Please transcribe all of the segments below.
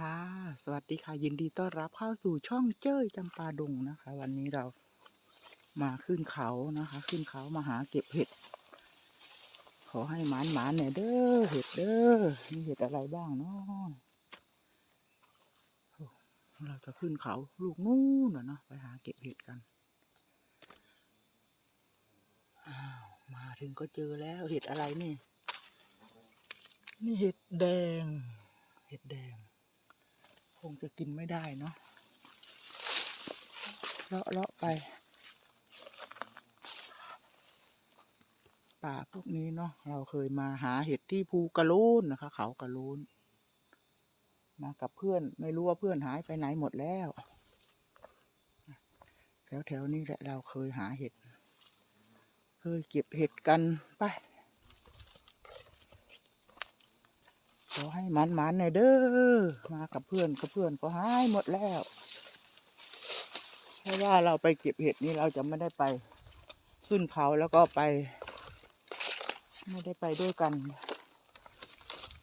ค่ะ สวัสดีค่ะ ยินดีต้อนรับเข้าสู่ช่องเจ้ยจำปาดงนะคะ วันนี้เรามาขึ้นเขานะคะ ขึ้นเขามาหาเก็บเห็ด ขอให้หมานหมานหน่ยเด้อเห็ดเด้อมีเห็ดอะไรบ้างเนาะเราจะขึ้นเขาลูกนู่นเนาะไปหาเก็บเห็ดกันอ้าวมาถึงก็เจอแล้วเห็ดอะไรนี่ นี่เห็ดแดงเห็ดแดง คงจะกินไม่ได้เนาะเลาะเลาะไป ป่าพวกนี้เนาะเราเคยมาหาเห็ดที่ภูกระลูนนะคะ เขากระลูนมากับเพื่อนไม่รู้ว่าเพื่อนหายไปไหนหมดแล้วแถวแถวๆนี้แหละเราเคยหาเห็ด เคยเก็บเห็ดกันไป ขอให้มันมันๆหน่อยเด้อ มากับเพื่อนกับเพื่อนก็หายหมดแล้วเพราะว่าเราไปเก็บเห็ดนี่เราจะไม่ได้ไปขึ้นเขาแล้วก็ไป ไม่ได้ไปด้วยกัน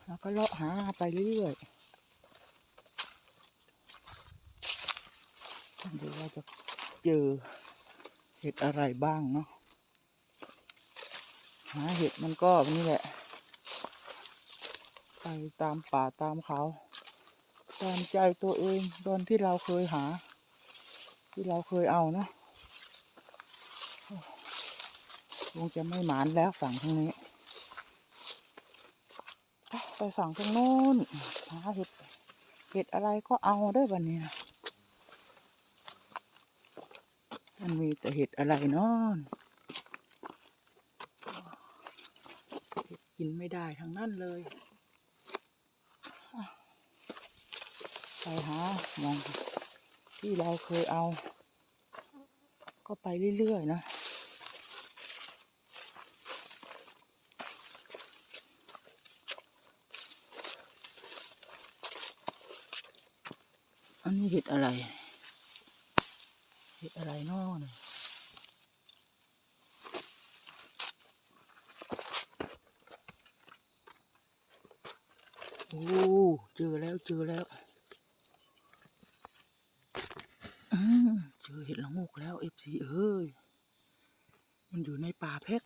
แล้วก็เลาะหาไปเรื่อยๆดูว่าจะเจอเห็ดอะไรบ้างเนาะหาเห็ดมันก็นี่แหละ ไปตามป่าตามเขา ตามใจตัวเองตอนที่เราเคยหา ที่เราเคยเอานะคงจะไม่หมานแล้วฝั่งทางนี้ ไปฝั่งทางโน้นหาเห็ดเห็ดอะไรก็เอาได้วันนี้นะมันมีแต่เห็ดอะไรเนาะเห็ดกินไม่ได้ทั้งนั้นเลย ไปหามองที่เราเคยเอา ก็ไปเรื่อยๆนะอันนี้เห็ดอะไร เห็ดอะไรนอเนี่ยโอ้ เจอแล้ว เจอแล้ว เจอเห็ดละโงกแล้วเอฟซีเอ้ย มันอยู่ในป่าเพก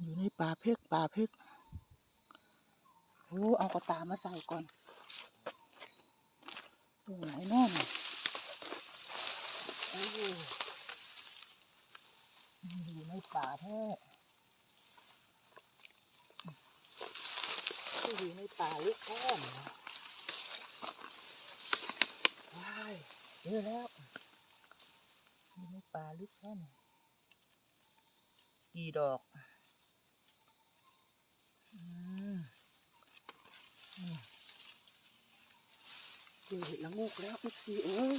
อยู่ในป่าเพกป่าเพกโอ้เอากระตามาใส่ก่อนตรงไหนน้อมโอ้มันอยู่ในป่าแท้อยู่ในป่าลึกแท้นะ ว้ายเจ อแล้วอยู่ในป่าลึกแค่ไหนกี่ดอกอืมอืมเจอเห็ดละโงกแล้วพี่ซีเอ้ย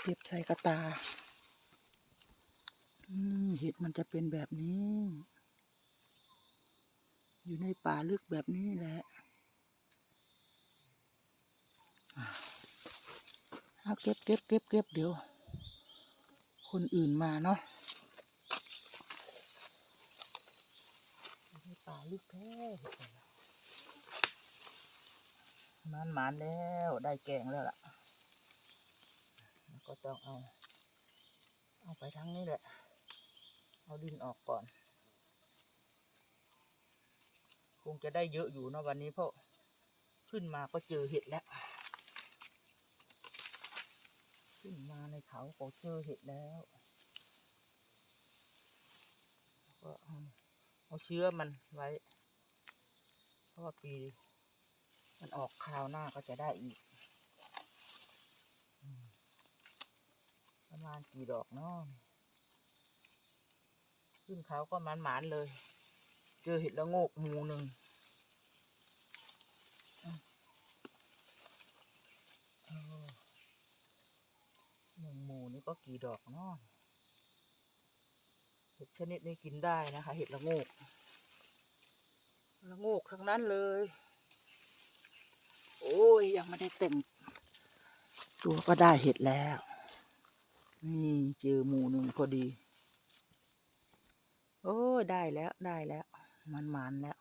เก็บใส่กระตา อืมเห็ดมันจะเป็นแบบนี้ อยู่ในป่าลึกแบบนี้แหละ เอาเก็บเก็บเก็บเก็บเดี๋ยว คนอื่นมาเนาะป่าลึกแท้มันหมานแล้วได้แกงแล้วล่ะ ก็ต้องเอา เอาไปทั้งนี้แหละ เอาดินออกก่อน คงจะได้เยอะอยู่เนอะวันนี้เพราะขึ้นมาก็เจอเห็ดแล้ว ขึ้นมาใน เขาก็เจอเห็ดแล้วก็เอาเชื้อมันไว้ เพราะว่าปี มันออกคราวหน้าก็จะได้อีก ประมาณกี่ดอกเนาะขึ้นเขาก็มันหมานๆเลย เจอเห็ดละโงกหมูหนึ่งอืมเออ หนึ่งหมูนี่ ก็กี่ดอกเนาะเห็ดชนิดนี้กินได้นะคะ เห็ดละโงกละโงกทั้งนั้นเลย โอ้ย ยังไม่ได้เต็ม ตัวก็ได้เห็ดแล้ว นี่เจอหมูหนึ่งพอดี โอ้ได้แล้วได้แล้ว มันมันแล้ว